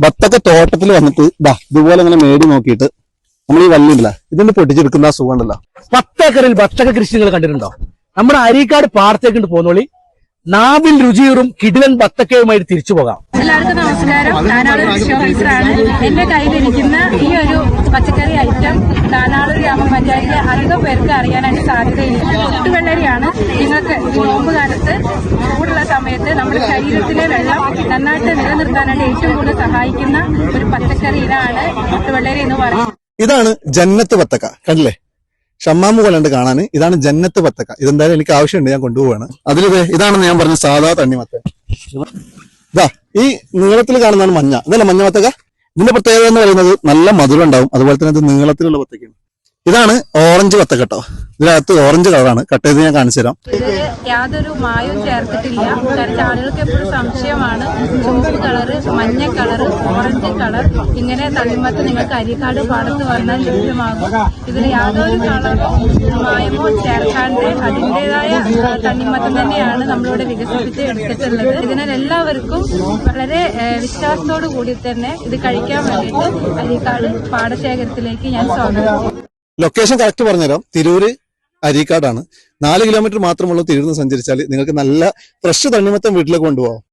ബത്തക്ക തോട്ടത്തിൽ വന്നിട്ട് ഇതാ ഇതുപോലെ ഇങ്ങനെ മേടി നോക്കിയിട്ട് നമ്മൾ ഈ വല്ലില്ല ഇതിന്റെ പൊട്ടിച്ചെടുക്കുന്ന ആ സുഖം ഉണ്ടല്ലോ പത്തേക്കറിൽ ബത്തക കൃഷി നിങ്ങൾ കണ്ടിട്ടുണ്ടോ? നമ്മുടെ അരീക്കാട് പാടത്തേക്കുണ്ട് പോന്നോളി. നാവിൽ രുചിയൂറും കിടിലൻ ബത്തക്കയുമായിട്ട് തിരിച്ചു പോകാം. എല്ലാവർക്കും നമസ്കാരം. ഞാനാളൊരു കൃഷി ഓഫീസറാണ് എന്റെ കയ്യിലിരിക്കുന്ന ഈ ഒരു പച്ചക്കറി ഐറ്റം നാനാളൂർ ഗ്രാമപഞ്ചായത്തിലെ അധികം പേർക്ക് അറിയാനായിട്ട് സാധ്യതയില്ല. ഒട്ടുവെള്ളരിയാണ് നിങ്ങൾക്ക് ഈ നോമ്പ് കാലത്ത് നമ്മുടെ ശരീരത്തിലെ വെള്ളം നന്നായിട്ട് നിലനിർത്താനായിട്ട് ഏറ്റവും കൂടുതൽ സഹായിക്കുന്ന ഒരു പച്ചക്കറി ഇതാണ് മുട്ടുവെള്ളരി എന്ന് പറയുന്നത്. ഇതാണ് ജന്നത്ത് പത്തക്ക. കണ്ടില്ലേ? ഷമ്മാമ് പോലെ കാണാൻ. ഇതാണ് ജന്നത്ത് പത്തക്ക. ഇതെന്തായാലും എനിക്ക് ആവശ്യമുണ്ട് ഞാൻ കൊണ്ടുപോവാണ്. അതിൽ ഇതാണെന്ന് ഞാൻ പറഞ്ഞ സാധാ തണ്ണിമത്തൻ ഇതാ ഈ നീളത്തിൽ കാണുന്നതാണ് മഞ്ഞ. ഇതല്ല മഞ്ഞ ബത്തക്ക ഇതിന്റെ പ്രത്യേകത എന്ന് പറയുന്നത് നല്ല മധുരം ഉണ്ടാവും. അതുപോലെ തന്നെ ഇത് നീളത്തിലുള്ള ബത്തക്കയാണ് ഇതാണ് ഓറഞ്ച് വത്ത കേട്ടോ. ഇതിനകത്ത് ഓറഞ്ച് കളറാണ് കട്ട് ചെയ്ത് ഞാൻ കാണിച്ചു തരാം. യാതൊരു മായവും ചേർത്തിട്ടില്ല. ആളുകൾക്ക് എപ്പോഴും സംശയമാണ്. ചുവപ്പ് കളറ് മഞ്ഞ കളറ് ഓറഞ്ച് കളർ ഇങ്ങനെ തളിമത്ത് നിങ്ങൾക്ക് അരിക്കാട് പാടത്ത് വന്നാൽ ലഭ്യമാകും. ഇതിന് യാതൊരു കളറും മായമോ ചേർക്കാണ്ട് അതിന്റെതായ തണ്ണിമത്തം തന്നെയാണ് നമ്മളിവിടെ വികസിപ്പിച്ച് എടുത്തിട്ടുള്ളത്. ഇതിനാൽ എല്ലാവർക്കും വളരെ വിശ്വാസത്തോടു കൂടി തന്നെ ഇത് കഴിക്കാൻ വേണ്ടിയിട്ട് അരിക്കാട് പാടശേഖരത്തിലേക്ക് ഞാൻ സ്വാഗതം ലൊക്കേഷൻ കറക്റ്റ് പറഞ്ഞുതരാം. തിരൂര് അരീക്കാടാണ്. നാല് കിലോമീറ്റർ മാത്രമുള്ള തിരൂരിൽ നിന്ന് സഞ്ചരിച്ചാൽ നിങ്ങൾക്ക് നല്ല ഫ്രഷ് തണ്ണിമത്തം വീട്ടിലേക്ക് കൊണ്ടുപോകാം.